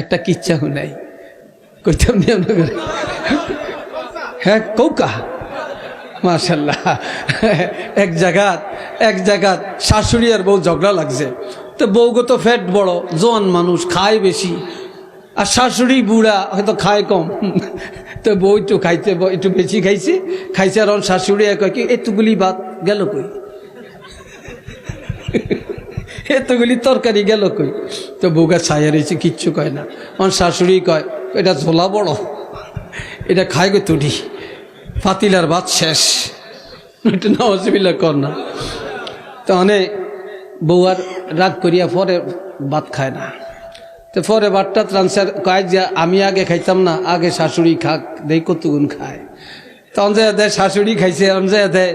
একটা কিচ্ছা নাই। কইতাম নি হ্যাঁ কৌকা? মাশাল্লাহ। এক জায়গাত এক জায়গাত শাশুড়ি আর বউ ঝগড়া লাগছে। তো বউগো তো ফ্যাট বড়, জোয়ান মানুষ, খায় বেশি। আর শাশুড়ি বুড়া, হয়তো খায় কম। তো বউ একটু খাইতে একটু বেশি খাইছে। খাইছে আর শাশুড়ি কয় কি, এতগুলি ভাত গেল কই? এতগুলি তরকারি গেল কই? তো বউগা ছায়া রয়েছে, কিচ্ছু কয় না। আমার শাশুড়ি কয়, এটা ঝোলা বড়, এটা খায় গো তুডি ফাতিলার ভাত শেষ। এটা না কর না। তো অনেক বউ আর রাগ করিয়া পরে ভাত খায় না। তো পরে ভাতটা ট্রান্সফার কয় যে, আমি আগে খাইতাম না, আগে শাশুড়ি খাক, দেই কতগুণ খায়। তখন যে দেয়, শাশুড়ি খাইছে। অন যে দেয়,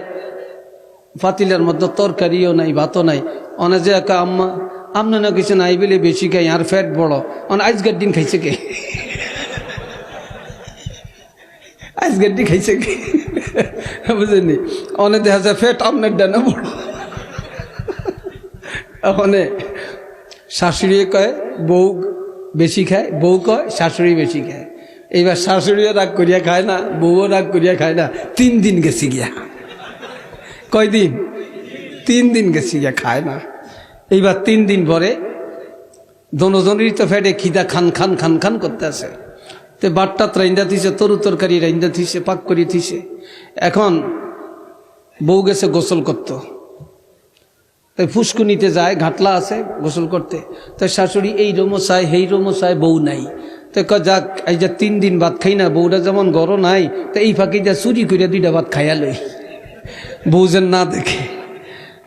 ফাতিলের মধ্যে তরকারিও নাই, ভাতও নাই। অনে যে আম্মা আমনে না কিছু নাই বলে বেশি খাই, আর ফ্যাট বড়। অন আজকের দিন খাইছে কে? আজকের দিন খাইছে কে? বুঝেনি অনে দেখা যায় ফ্যাট আমনের ডানা বড়। ওখানে শাশুড়ি কয়, বউ বেশি খায়, বউ কয়, শাশুড়ি বেশি খায়। এইবার শাশুড়িও রাগ করিয়া খায় না, বউও রাগ করিয়া খায় না, তিন দিন গেছি গিয়া। কয়দিন? তিন দিন গেছি গিয়া, খায় না। এইবার তিন দিন পরে দনজনেরই তো ফেটে খিদা খান খান খান খান করতে আছে। তো বাটটা রাইন্দা থিছে তরু তরকারি রাইন্দা থিছে পাক করি থিছে এখন বউ গেছে গোসল করতো। তাই ফুসকুনিতে যায়, ঘাটলা আছে গোসল করতে। তাই শাশুড়ি, এই রোমো চায় সেই রোমো চায় বউ নাই। তো যাক, এই যে তিন দিন ভাত খাই না বউটা যেমন গরম নাই, তো এই ফাঁকি যা চুরি করে দুইটা ভাত খাইয়া লই। বউ যেন না দেখে।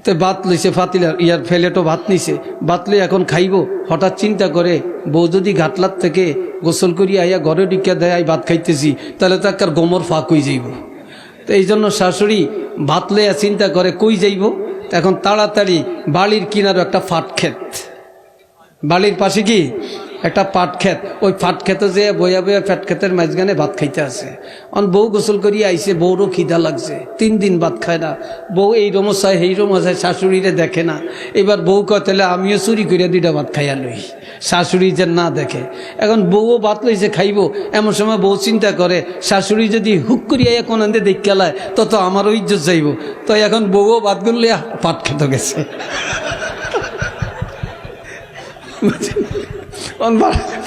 তো ভাত লইছে, ফাতিলার ইয়ার ফেলেটো ভাত নিছে। ভাত লই এখন খাইব। হঠাৎ চিন্তা করে, বউ যদি ঘাটলার থেকে গোসল করি আইয়া ঘরে ডিকা দেয়, আই ভাত খাইতেছি, তাহলে তো একটা গোমর ফাঁক হয়ে যাইব। তো এই জন্য শাশুড়ি ভাত লইয়া চিন্তা করে, কই যাইব? এখন তাড়াতাড়ি বাড়ির কিনারও একটা ফাট ক্ষেত বাড়ির পাশে কি? একটা পাট ক্ষেত, ওই ফাট খেতে যে বইয়া বইয়া ফ্যাট ক্ষেতের মাঝখানে ভাত খাইতে আছে। অন বউ গোসল করি আইসে বউরও খিদা লাগছে। তিন দিন ভাত খায় না। বউ এই রমো চায় এই রমো চায় শাশুড়িরে দেখে না। এবার বউ কয়, তাহলে আমিও চুরি করিয়া দুইটা ভাত খাইয়া লই। শাশুড়ি যে না দেখে। এখন বউও ভাত লইছে, খাইব। এমন সময় বউ চিন্তা করে, শাশুড়ি যদি হুক করিয়া এখন আনতে দেখতে লায় তত আমারও ইজ্জত যাইব। তো এখন বউও ভাত গুনলে পাট খেতে গেছে।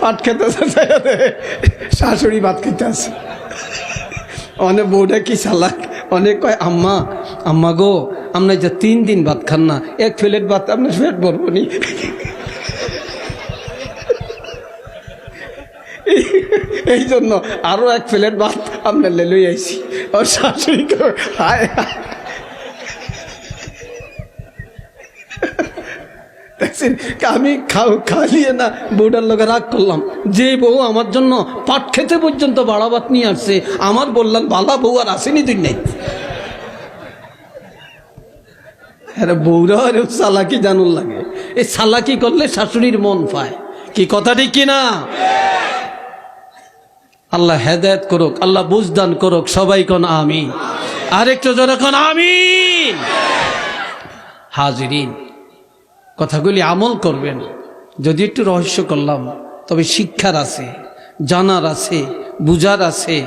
ভাত খেতে শাশুড়ি ভাত খেতে আছে অনেক বউটা কি চালাক? অনেক কয়, আম্মা আম্মা গো, আমরা যে তিন দিন ভাত খান না, এক প্লেট ভাত আপনার পেট ভরবো নি। এই জন্য আরও এক প্লেট ভাত আপনার লই আইছি। ওর শাশুড়ি হায় হায়। দেখছেন? আমি খাও খালিয়ে না, বউটার লোকে রাগ করলাম। যে বউ আমার জন্য পাট খেতে পর্যন্ত বাড়াবাত নিয়ে আসছে, আমার বললাম, বালা বউ আর আসেনি তুই নেই। আরে বউরা, আর সালাকি জানুন লাগে। এই সালাকি করলে শাশুড়ির মন পায়। কি কথা ঠিক কিনা? আল্লাহ হেদায়ত করুক, আল্লাহ বুঝদান করুক, সবাই কোন আমিন। আরেকটু জন কোন আমিন। হাজিরিন। কথাগুলি আমল করবেন। যদি একটু রহস্য করলাম, তবে শিক্ষার আছে, জানার আছে বুজার আছে।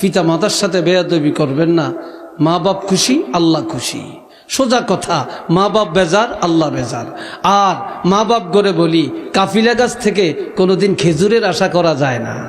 পিতা মাতার সাথে বেয়াদবি করবেন না। মা বাপ খুশি, আল্লাহ খুশি। সোজা কথা, মা বাপ বেজার, আল্লাহ বেজার। আর মা বাপ করে বলি, কাফিলা গাছ থেকে কোনোদিন খেজুরের আশা করা যায় না।